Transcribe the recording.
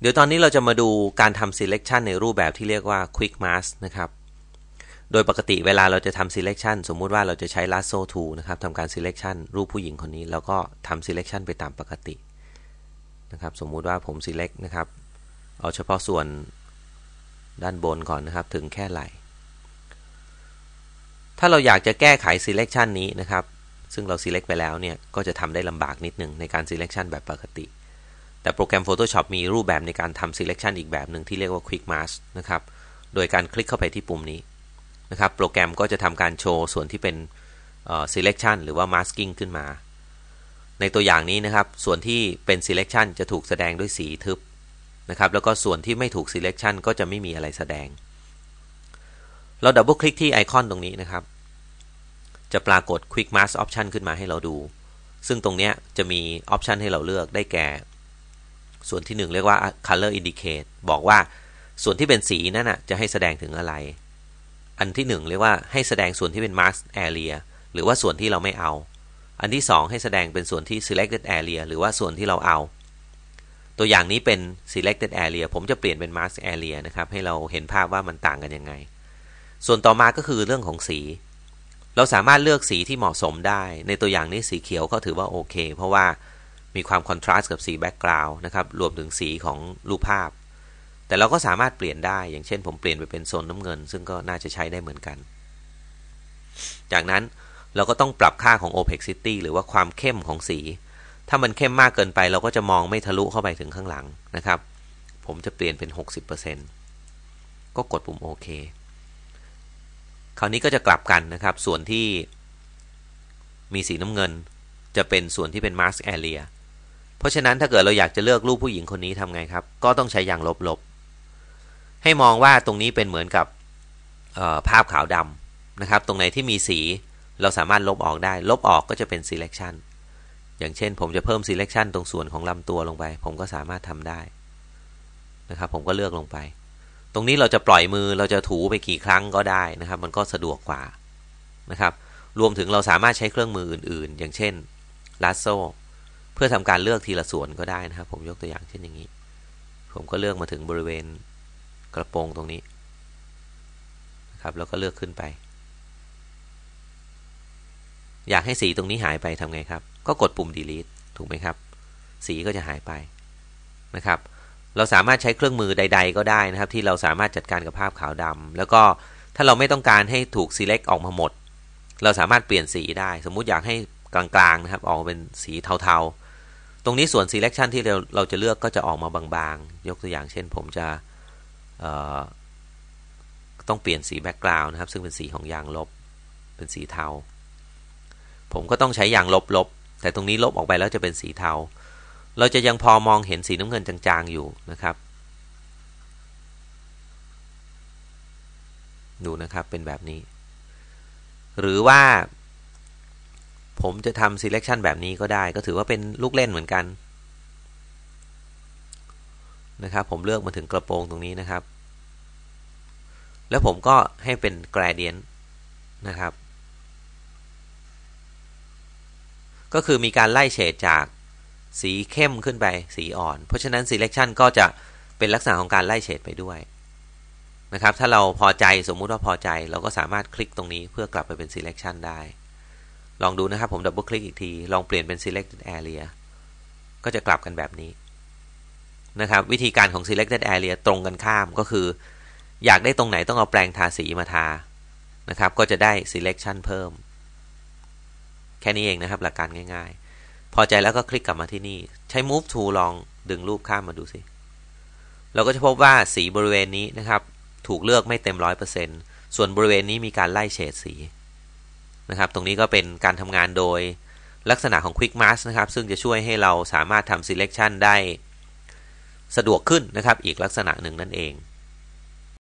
เดี๋ยวตอนนี้เราจะมาดูการทำ selection ในรูปแบบที่เรียกว่า quick mask นะครับ โดยปกติเวลาเราจะทำ selection สมมุติว่าเราจะใช้ lasso tool นะครับทำการ selection รูปผู้หญิงคนนี้ แล้วก็ทำ selection ไปตามปกตินะครับสมมุติว่าผม select นะครับ เอาเฉพาะส่วนด้านบนก่อนนะครับถึงแค่ไหล่ถ้าเราอยากจะแก้ไข selection นี้นะครับ ซึ่งเรา select ไปแล้วเนี่ย ก็จะทำได้ลำบากนิดหนึ่งในการ selection แบบปกติ แต่โปรแกรม Photoshop มีรูปแบบในการทำ selection อีกแบบหนึ่งที่เรียกว่า quick mask นะครับ โดยการคลิกเข้าไปที่ปุ่มนี้นะครับ โปรแกรมก็จะทำการโชว์ส่วนที่เป็น selection หรือว่า masking ขึ้นมา ในตัวอย่างนี้นะครับ ส่วนที่เป็น selection จะถูกแสดงด้วยสีทึบนะครับ แล้วก็ส่วนที่ไม่ถูก selection ก็จะไม่มีอะไรแสดง เราดับเบิลคลิกที่ไอคอนตรงนี้นะครับ จะปรากฏ quick mask option ขึ้นมาให้เราดู ซึ่งตรงนี้จะมีออปชันให้เราเลือกได้แก่ ส่วนที่ 1 เรียกว่า color indicate บอกว่าส่วนที่เป็นสีนั่นนะจะให้แสดงถึงอะไร อันที่ 1 เรียกว่าให้แสดงส่วนที่เป็น mask area หรือว่าส่วนที่เราไม่เอา อันที่ 2 ให้แสดงเป็นส่วนที่ selected area หรือว่าส่วนที่เราเอา ตัวอย่างนี้เป็น selected area ผมจะเปลี่ยนเป็น mask area นะครับ ให้เราเห็นภาพว่ามันต่างกันยังไง ส่วนต่อมาก็คือเรื่องของสี เราสามารถเลือกสีที่เหมาะสมได้ ในตัวอย่างนี้สีเขียวก็ถือว่าโอเค เพราะว่า มีความคอนทราสต์กับสีแบ็กกราวน์นะครับ รวมถึงสีของรูปภาพ แต่เราก็สามารถเปลี่ยนได้ อย่างเช่นผมเปลี่ยนไปเป็นโซนน้ำเงิน ซึ่งก็น่าจะใช้ได้เหมือนกัน จากนั้นเราก็ต้องปรับค่าของ opacity หรือว่าความเข้มของสี ถ้ามันเข้มมากเกินไปเราก็จะมองไม่ทะลุเข้าไปถึงข้างหลังนะครับ ผมจะเปลี่ยนเป็น 60%ก็กดปุ่มโอเคคราวนี้ก็จะกลับกันนะครับ ส่วนที่มีสีน้ำเงินจะเป็นส่วนที่เป็น mask area เพราะฉะนั้นถ้าเกิดเราอยากจะเลือกรูปผู้หญิงคนนี้ทำไงครับ ก็ต้องใช้อย่างลบๆ ให้มองว่าตรงนี้เป็นเหมือนกับภาพขาวดำนะครับ ตรงไหนที่มีสีเราสามารถลบออกได้ ลบออกก็จะเป็น selection อย่างเช่น ผมจะเพิ่ม selection ตรงส่วนของลำตัวลงไป ผมก็สามารถทำได้นะครับ ผมก็เลือกลงไป ตรงนี้เราจะปล่อยมือเราจะถูไปกี่ครั้งก็ได้นะครับ มันก็สะดวกกว่านะครับ รวมถึงเราสามารถใช้เครื่องมืออื่น ๆ อย่างเช่นลัดโซ lasso พื่อทำการเลือกทีละส่วนก็ได้นะครับ ผมยกตัวอย่างเช่นอย่างนี้ ผมก็เลือกมาถึงบริเวณกระโปรงตรงนี้นะครับแล้วก็เลือกขึ้นไป อยากให้สีตรงนี้หายไปทำไงครับ ก็กดปุ่ม delete ถูกไหมครับ สีก็จะหายไปนะครับ เราสามารถใช้เครื่องมือใด ๆ ก็ได้นะครับ ที่เราสามารถจัดการกับภาพขาวดำแล้วก็ถ้าเราไม่ต้องการให้ถูก select ออกมาหมด เราสามารถเปลี่ยนสีได้ สมมุติอยากให้กลางๆนะครับ ออกเป็นสีเทาๆ ตรงนี้ส่วน selection ที่เราเราจะเลือกก็จะออกมาบางๆ ยกตัวอย่างเช่นผมจะต้องเปลี่ยนสีแบ็กกราวน์นะครับ ซึ่งเป็นสีของยางลบ เป็นสีเทา ผมก็ต้องใช้ยางลบๆแต่ตรงนี้ลบออกไปแล้วจะเป็นสีเทา เราจะยังพอมองเห็นสีน้ำเงินจางๆอยู่นะครับ ดูนะครับเป็นแบบนี้ หรือว่า ผมจะทำ selection แบบนี้ก็ได้ ก็ถือว่าเป็นลูกเล่นเหมือนกันนะครับ ผมเลือกมาถึงกระโปรงตรงนี้นะครับ แล้วผมก็ให้เป็น gradient นะครับ ก็คือมีการไล่เฉดจากสีเข้มขึ้นไปสีอ่อน เพราะฉะนั้น selection ก็จะเป็นลักษณะของการไล่เฉดไปด้วยนะครับ ถ้าเราพอใจสมมุติว่าพอใจเราก็สามารถคลิกตรงนี้เพื่อกลับไปเป็น selection ได้ ลองดูนะครับผมดับเบิลคลิกอีกที ลองเปลี่ยนเป็น selected area ก็จะกลับกันแบบนี้นะครับ วิธีการของ selected area ตรงกันข้ามก็คือ อยากได้ตรงไหนต้องเอาแปรงทาสีมาทานะครับ ก็จะได้ selection เพิ่ม แค่นี้เองนะครับ หลักการง่ายๆ พอใจแล้วก็คลิกกลับมาที่นี่ ใช้ move to ลองดึงรูปข้ามมาดูสิเราก็จะพบว่าสีบริเวณนี้นะครับ ถูกเลือกไม่เต็มร้อยเปอร์เซ็นส่วนบริเวณนี้มีการไล่เฉดสี นะครับ ตรงนี้ก็เป็นการทำงานโดยลักษณะของ Quick Mask นะครับ ซึ่งจะช่วยให้เราสามารถทำ selection ได้สะดวกขึ้นนะครับ อีกลักษณะหนึ่งนั่นเอง